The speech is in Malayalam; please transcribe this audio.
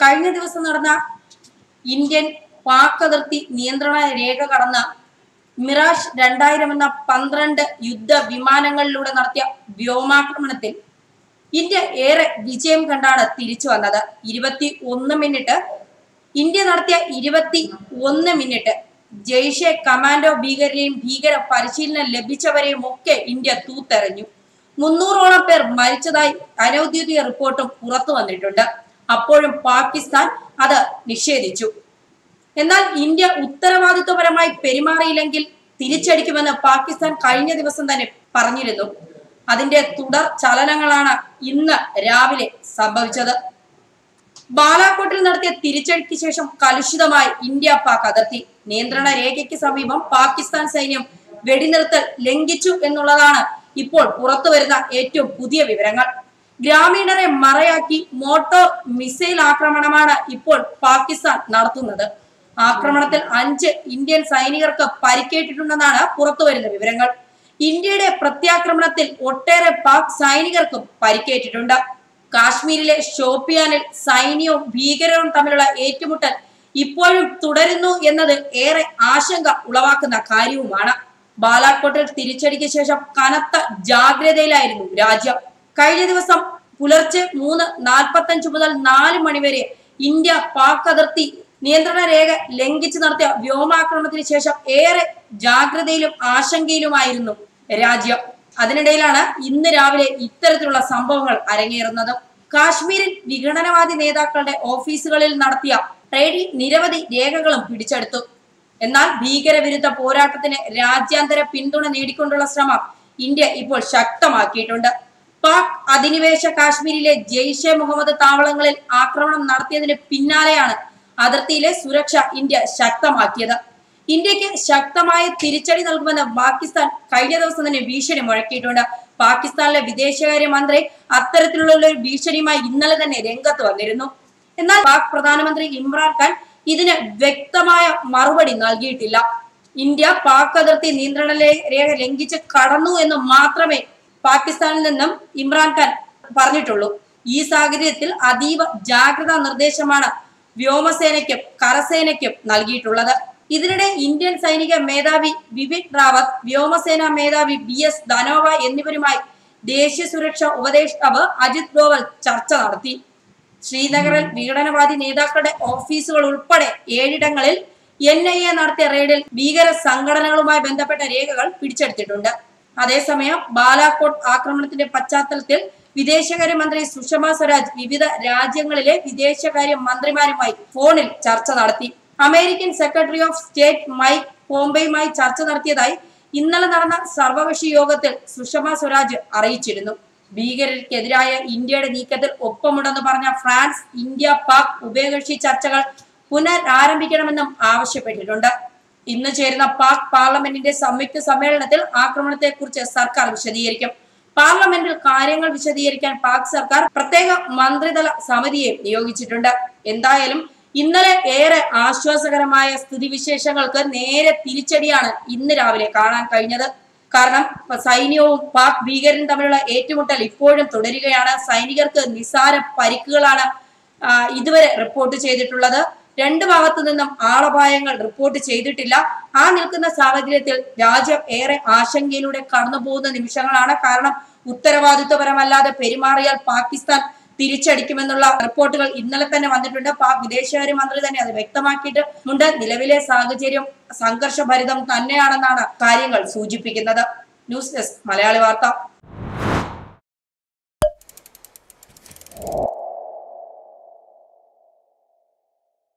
കഴിഞ്ഞ ദിവസം നടന്ന ഇന്ത്യൻ പാക് അതിർത്തി നിയന്ത്രണ രേഖ കടന്ന മിറാഷ് രണ്ടായിരം എന്ന പന്ത്രണ്ട് യുദ്ധ വിമാനങ്ങളിലൂടെ നടത്തിയ വ്യോമാക്രമണത്തിൽ ഇന്ത്യ ഏറെ വിജയം കണ്ടാണ് തിരിച്ചു വന്നത്. ഇരുപത്തി ഒന്ന് മിനിറ്റ്. ഇന്ത്യ നടത്തിയ ഇരുപത്തി ഒന്ന് മിനിറ്റ്. ജയ്ഷെ കമാൻഡോ ഭീകരരെയും ഭീകര പരിശീലനം ലഭിച്ചവരെയും ഒക്കെ ഇന്ത്യ തൂത്തെറിഞ്ഞു. മുന്നൂറോളം പേർ മരിച്ചതായി അനൌദ്യോഗിക റിപ്പോർട്ടും പുറത്തു വന്നിട്ടുണ്ട്. അപ്പോഴും പാകിസ്ഥാൻ അത് നിഷേധിച്ചു. എന്നാൽ ഇന്ത്യ ഉത്തരവാദിത്വപരമായി പെരുമാറിയില്ലെങ്കിൽ തിരിച്ചടിക്കുമെന്ന് പാകിസ്ഥാൻ കഴിഞ്ഞ ദിവസം തന്നെ പറഞ്ഞിരുന്നു. അതിന്റെ തുടർ ചലനങ്ങളാണ് ഇന്ന് രാവിലെ സംഭവിച്ചത്. ബാലാക്കോട്ടിൽ നടത്തിയ തിരിച്ചടിക്ക് ശേഷം കലുഷിതമായി ഇന്ത്യ പാക് അതിർത്തി. നിയന്ത്രണ രേഖയ്ക്ക് സമീപം പാകിസ്ഥാൻ സൈന്യം വെടിനിർത്തൽ ലംഘിച്ചു എന്നുള്ളതാണ് ഇപ്പോൾ പുറത്തു വരുന്ന ഏറ്റവും പുതിയ വിവരങ്ങൾ. ഗ്രാമീണരെ മറയാക്കി മോട്ടോർ മിസൈൽ ആക്രമണമാണ് ഇപ്പോൾ പാകിസ്ഥാൻ നടത്തുന്നത്. ആക്രമണത്തിൽ അഞ്ച് ഇന്ത്യൻ സൈനികർക്ക് പരിക്കേറ്റിട്ടുണ്ടെന്നാണ് പുറത്തുവരുന്ന വിവരങ്ങൾ. ഇന്ത്യയുടെ പ്രത്യാക്രമണത്തിൽ ഒട്ടേറെ പാക് സൈനികർക്കും പരിക്കേറ്റിട്ടുണ്ട്. കാശ്മീരിലെ ഷോപ്പിയാനിൽ സൈന്യവും ഭീകരവും തമ്മിലുള്ള ഏറ്റുമുട്ടൽ ഇപ്പോഴും തുടരുന്നു എന്നത് ഏറെ ആശങ്ക ഉളവാക്കുന്ന കാര്യവുമാണ്. ബാലാക്കോട്ടിൽ തിരിച്ചടിക്ക് ശേഷം കനത്ത ജാഗ്രതയിലായിരുന്നു രാജ്യം. കഴിഞ്ഞ ദിവസം പുലർച്ചെ മൂന്ന് നാൽപ്പത്തഞ്ച് മുതൽ നാല് മണിവരെ ഇന്ത്യ പാക് അതിർത്തി നിയന്ത്രണ രേഖ ലംഘിച്ച് നടത്തിയ വ്യോമാക്രമണത്തിന് ശേഷം ഏറെ ജാഗ്രതയിലും ആശങ്കയിലുമായിരുന്നു രാജ്യം. അതിനിടയിലാണ് ഇന്ന് രാവിലെ ഇത്തരത്തിലുള്ള സംഭവങ്ങൾ അരങ്ങേറുന്നത്. കാശ്മീരിൽ വിഘടനവാദി നേതാക്കളുടെ ഓഫീസുകളിൽ നടത്തിയ റെയ്ഡിൽ നിരവധി രേഖകളും പിടിച്ചെടുത്തു. എന്നാൽ ഭീകരവിരുദ്ധ പോരാട്ടത്തിന് രാജ്യാന്തര പിന്തുണ നേടിക്കൊണ്ടുള്ള ശ്രമം ഇന്ത്യ ഇപ്പോൾ ശക്തമാക്കിയിട്ടുണ്ട്. പാക് അധിനിവേശ കാശ്മീരിലെ ജെയ്ഷെ മുഹമ്മദ് താവളങ്ങളിൽ ആക്രമണം നടത്തിയതിന് പിന്നാലെയാണ് അതിർത്തിയിലെ സുരക്ഷ ഇന്ത്യ ശക്തമാക്കിയത്. ഇന്ത്യയ്ക്ക് ശക്തമായ തിരിച്ചടി നൽകുമെന്ന് പാകിസ്ഥാൻ കഴിഞ്ഞ ദിവസം തന്നെ ഭീഷണി മുഴക്കിയിട്ടുണ്ട്. പാകിസ്ഥാനിലെ വിദേശകാര്യ മന്ത്രി അത്തരത്തിലുള്ള ഒരു ഭീഷണിയുമായി ഇന്നലെ തന്നെ രംഗത്ത് വന്നിരുന്നു. എന്നാൽ പാക് പ്രധാനമന്ത്രി ഇമ്രാൻഖാൻ ഇതിന് വ്യക്തമായ മറുപടി നൽകിയിട്ടില്ല. ഇന്ത്യ പാക് അതിർത്തി നിയന്ത്രണ രേഖ ലംഘിച്ച് കടന്നു എന്ന് മാത്രമേ പാകിസ്ഥാനിൽ നിന്നും ഇമ്രാൻഖാൻ പറഞ്ഞിട്ടുള്ളൂ. ഈ സാഹചര്യത്തിൽ അതീവ ജാഗ്രതാ നിർദ്ദേശമാണ് വ്യോമസേനയ്ക്കും കരസേനയ്ക്കും നൽകിയിട്ടുള്ളത്. ഇതിനിടെ ഇന്ത്യൻ സൈനിക മേധാവി ബിപിൻ റാവത്ത് വ്യോമസേന മേധാവി ബി എസ് ധനോവ എന്നിവരുമായി ദേശീയ സുരക്ഷാ ഉപദേഷ്ടാവ് അജിത് ഡോവൽ ചർച്ച നടത്തി. ശ്രീനഗറിൽ വിഘടനവാദി നേതാക്കളുടെ ഓഫീസുകൾ ഉൾപ്പെടെ ഏഴിടങ്ങളിൽ എൻ ഐ എ നടത്തിയ റെയ്ഡിൽ ഭീകര സംഘടനകളുമായി ബന്ധപ്പെട്ട രേഖകൾ പിടിച്ചെടുത്തിട്ടുണ്ട്. അതേസമയം ബാലാക്കോട്ട് ആക്രമണത്തിന്റെ പശ്ചാത്തലത്തിൽ വിദേശകാര്യ മന്ത്രി സുഷമ സ്വരാജ് വിവിധ രാജ്യങ്ങളിലെ വിദേശകാര്യ മന്ത്രിമാരുമായി ഫോണിൽ ചർച്ച നടത്തി. American secretary of state mike പോംബെയുമായി ചർച്ച നടത്തിയതായി ഇന്നലെ നടന്ന സർവകക്ഷി യോഗത്തിൽ സുഷമ സ്വരാജ് അറിയിച്ചിരുന്നു. ഭീകരർക്കെതിരായ ഇന്ത്യയുടെ നീക്കത്തിൽ ഒപ്പമുണ്ടെന്ന് പറഞ്ഞ ഫ്രാൻസ് ഇന്ത്യ പാക് ഉഭയകക്ഷി ചർച്ചകൾ പുനരാരംഭിക്കണമെന്നും ആവശ്യപ്പെട്ടിട്ടുണ്ട്. ഇന്ന് ചേരുന്ന പാക് പാർലമെന്റിന്റെ സംയുക്ത സമ്മേളനത്തിൽ ആക്രമണത്തെക്കുറിച്ച് സർക്കാർ വിശദീകരിക്കും. പാർലമെന്റിൽ കാര്യങ്ങൾ വിശദീകരിക്കാൻ പാക് സർക്കാർ പ്രത്യേക മന്ത്രിതല സമിതിയെ നിയോഗിച്ചിട്ടുണ്ട്. എന്തായാലും ഇന്നലെ ഏറെ ആശ്വാസകരമായ സ്ഥിതിവിശേഷങ്ങൾക്ക് നേരെ തിരിച്ചടിയാണ് ഇന്ന് രാവിലെ കാണാൻ കഴിഞ്ഞത്. കാരണം സൈന്യവും പാക് ഭീകരനും തമ്മിലുള്ള ഏറ്റുമുട്ടൽ ഇപ്പോഴും തുടരുകയാണ്. സൈനികർക്ക് നിസ്സാര പരിക്കുകളാണ് ഇതുവരെ റിപ്പോർട്ട് ചെയ്തിട്ടുള്ളത്. രണ്ട് ഭാഗത്തു നിന്നും ആളപായങ്ങൾ റിപ്പോർട്ട് ചെയ്തിട്ടില്ല. ആ നിൽക്കുന്ന സാഹചര്യത്തിൽ രാജ്യം ഏറെ ആശങ്കയിലൂടെ കടന്നുപോകുന്ന നിമിഷങ്ങളാണ്. കാരണം ഉത്തരവാദിത്വപരമല്ലാതെ പെരുമാറിയാൽ പാകിസ്ഥാൻ തിരിച്ചടിക്കുമെന്നുള്ള റിപ്പോർട്ടുകൾ ഇന്നലെ തന്നെ വന്നിട്ടുണ്ട്. പാക് വിദേശകാര്യ മന്ത്രി തന്നെ അത് വ്യക്തമാക്കിയിട്ടുണ്ട് നിലവിലെ സാഹചര്യം സംഘർഷഭരിതം തന്നെയാണെന്നാണ് കാര്യങ്ങൾ സൂചിപ്പിക്കുന്നത്. ന്യൂസ് ഡെസ്ക് മലയാളി വാർത്ത.